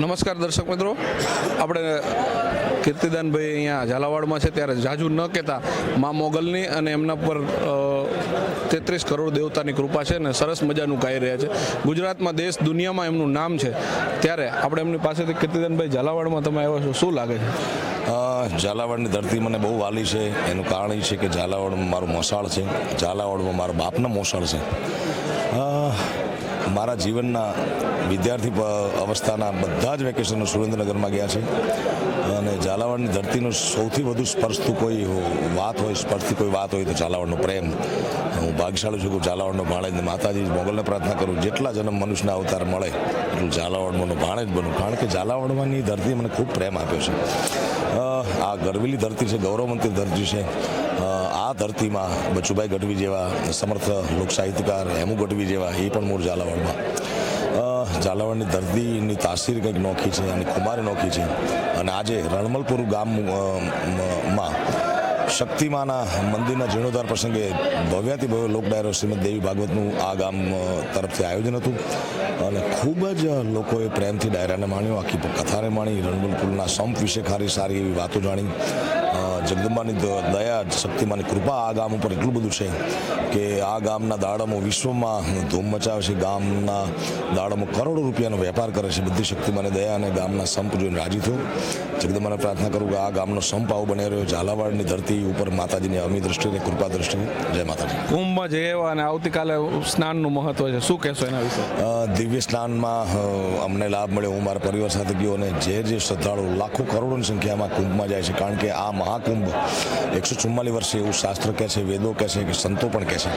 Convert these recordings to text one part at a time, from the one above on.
નમસ્કાર દર્શક મિત્રો. આપણે કીર્તિદાનભાઈ અહીંયા ઝાલાવાડમાં છે, ત્યારે જાજુ ન કહેતા મા મોગલની અને એમના પર તેત્રીસ કરોડ દેવતાની કૃપા છે ને સરસ મજાનું ગાઈ રહ્યા છે. ગુજરાતમાં દેશ દુનિયામાં એમનું નામ છે. ત્યારે આપણે એમની પાસેથી કીર્તિદાનભાઈ, ઝાલાવાડમાં તમે આવ્યા છો, શું લાગે છે? ઝાલાવાડની ધરતી મને બહુ વાલી છે. એનું કારણ એ છે કે ઝાલાવાડમાં મારું મોસાળ છે. ઝાલાવાડમાં મારા બાપના મોસાળ છે. મારા જીવનના વિદ્યાર્થી અવસ્થાના બધા જ વેકેશનો સુરેન્દ્રનગરમાં ગયા છે. અને ઝાલાવાડની ધરતીનો સૌથી વધુ સ્પર્શતું કોઈ વાત હોય, સ્પર્શતી કોઈ વાત હોય તો ઝાલાવાડનો પ્રેમ. હું ભાગ્યશાળી છું કે ઝાલાવાડનો ભાણેજ માતાજી મોગલને પ્રાર્થના કરું, જેટલા જન્મ મનુષ્યના અવતાર મળે, એટલું ઝાલાવાડમાંનો ભાણેજ બનું. કારણ કે ઝાલાવાડમાંની ધરતી મને ખૂબ પ્રેમ આપ્યો છે. આ ગરવેલી ધરતી છે ગૌરવમંતી ધરતી છે. આ ધરતીમાં બચુભાઈ ગઢવી જેવા સમર્થ લોક સાહિત્યકાર હેમુ ગઢવી જેવા એ પણ મૂળ ઝાલાવાડમાં. ઝાલાવાડની ધરતીની તાસીર કંઈક નોખી છે અને કુમારી નોખી છે. અને આજે રણમલપુર ગામમાં શક્તિમાના મંદિરના જીર્ણોદ્ધાર પ્રસંગે ભવ્યાથી ભવ્ય લોક ડાયરો શ્રીમદ દેવી ભાગવતનું આ ગામ તરફથી આયોજન હતું. અને ખૂબ જ લોકોએ પ્રેમથી ડાયરાને માણ્યો, આખી કથાને માણી રણબલપુરના સંપ વિશે ખારી સારી એવી વાતો જાણી. જગદંબાની દયા શક્તિમાની કૃપા આ ગામ ઉપર એટલું બધું છે કે આ ગામના દાડમો વિશ્વમાં ધૂમ મચાવે છે. ગામના દાડમો કરોડો રૂપિયાનો વેપાર કરે છે. બધી શક્તિમાની દયા અને ગામના સંપ જોઈને રાજી થયો. જગદંબાને પ્રાર્થના કરું કે આ ગામનો સંપ આવો બની રહ્યો. ઝાલાવાડની ધરતી ઉપર માતાજીની અમી દ્રષ્ટિએ કૃપા દ્રષ્ટિએ જય માતાજી. કુંભમાં જઈ આવ્યા અને આવતીકાલે સ્નાનનું મહત્વ છે. શું કહેશો એના વિશે? દિવ્ય સ્નાનમાં અમને લાભ મળ્યો. હું મારા પરિવાર સાથે ગયો અને જે જે શ્રદ્ધાળુ લાખો કરોડોની સંખ્યામાં કુંભમાં જાય છે. કારણ કે આ મહાકુંભ એકસો ચુમ્માલીસ વર્ષે એવું શાસ્ત્ર કહે છે, વેદો કહે છે કે સંતો પણ કહે છે.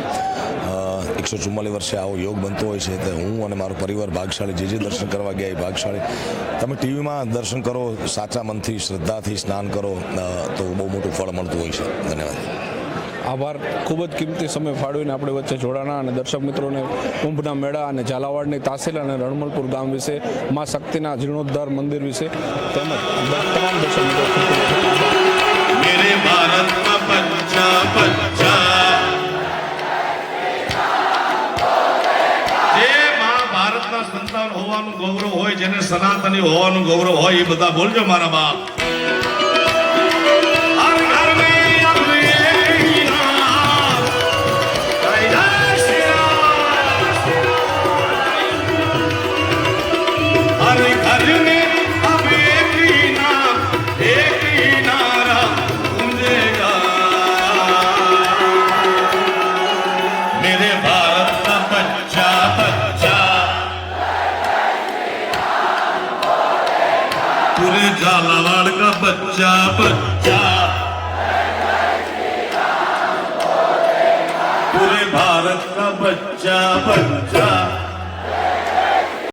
એકસો ચુમ્માલીસ વર્ષે આવો યોગ બનતો હોય છે તો હું અને મારો પરિવાર ભાગશાળી જે જે દર્શન કરવા ગયા એ ભાગશાળી. તમે ટીવીમાં દર્શન કરો, સાચા મનથી, શ્રદ્ધાથી સ્નાન કરો તો બહુ મોટું ફળ મળતું હોય છે. ધન્યવાદ. આભાર. ખૂબ જ કિંમતી સમય ફાળવીને આપણે વચ્ચે જોડાણા અને દર્શક મિત્રોને કુંભના મેળા અને ઝાલાવાડની તાસીલ અને રણમલપુર ગામ વિશે, મા શક્તિના જીર્ણોદ્ધાર મંદિર વિશે તેમજ તમામ દર્શક મિત્રો કે રે ભારતમાં પંચા પંચા જે મહાભારતના સંતાન હોવાનું ગૌરવ હોય, જેને સનાતની હોવાનું ગૌરવ હોય, એ બધા બોલજો મારા બાપ. पूरे झालावाड़ का बच्चा बच्चा पूरे भारत का बच्चा बच्चा